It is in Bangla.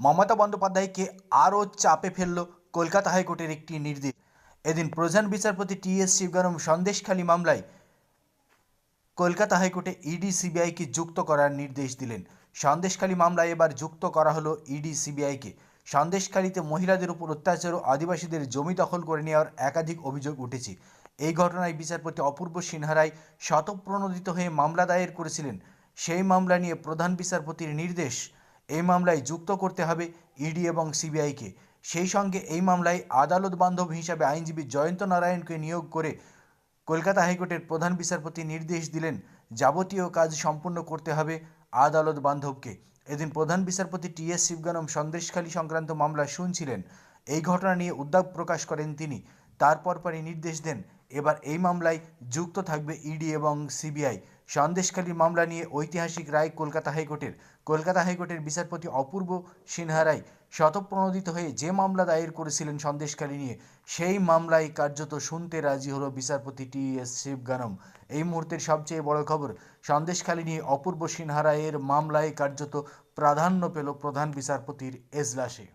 মমতা বন্দ্যোপাধ্যায়কে আরও চাপে ফেলল কলকাতা হাইকোর্টের একটি নির্দেশ। এদিন প্রধান বিচারপতি টি এস শিবগরম সন্দেশখালী মামলায় কলকাতা হাইকোর্টে ইডি সিবিআইকে যুক্ত করার নির্দেশ দিলেন। সন্দেশখালী মামলায় এবার যুক্ত করা হলো ইডি সিবিআইকে সন্দেশখালীতে মহিলাদের উপর অত্যাচার ও আদিবাসীদের জমি দখল করে নেওয়ার একাধিক অভিযোগ উঠেছে। এই ঘটনায় বিচারপতি অপূর্ব সিনহারায় শতপ্রণোদিত হয়ে মামলা দায়ের করেছিলেন। সেই মামলা নিয়ে প্রধান বিচারপতির নির্দেশ এই মামলায় যুক্ত করতে হবে ইডি এবং সিবিআইকে সেই সঙ্গে এই মামলায় আদালত বান্ধব হিসাবে আইনজীবী জয়ন্ত নারায়ণকে নিয়োগ করে কলকাতা হাইকোর্টের প্রধান বিচারপতি নির্দেশ দিলেন, যাবতীয় কাজ সম্পূর্ণ করতে হবে আদালত বান্ধবকে। এদিন প্রধান বিচারপতি টি এস শিবগানম সন্দেশখালী সংক্রান্ত মামলা শুনছিলেন। এই ঘটনা নিয়ে উদ্বেগ প্রকাশ করেন তিনি। তারপর পরই নির্দেশ দেন এবার এই মামলায় যুক্ত থাকবে ইডি এবং সিবিআই। সন্দেশখালী মামলা নিয়ে ঐতিহাসিক রায় কলকাতা হাইকোর্টের। কলকাতা হাইকোর্টের বিচারপতি অপূর্ব সিনহা রায় শতপ্রণোদিত হয়ে যে মামলা দায়ের করেছিলেন সন্দেশখালী নিয়ে, সেই মামলায় কার্যত শুনতে রাজি হলো বিচারপতি টি এস শিবগানম। এই মুহূর্তের সবচেয়ে বড় খবর, সন্দেশখালী নিয়ে অপূর্ব সিনহা রায়ের মামলায় কার্যত প্রাধান্য পেল প্রধান বিচারপতির এজলাসে।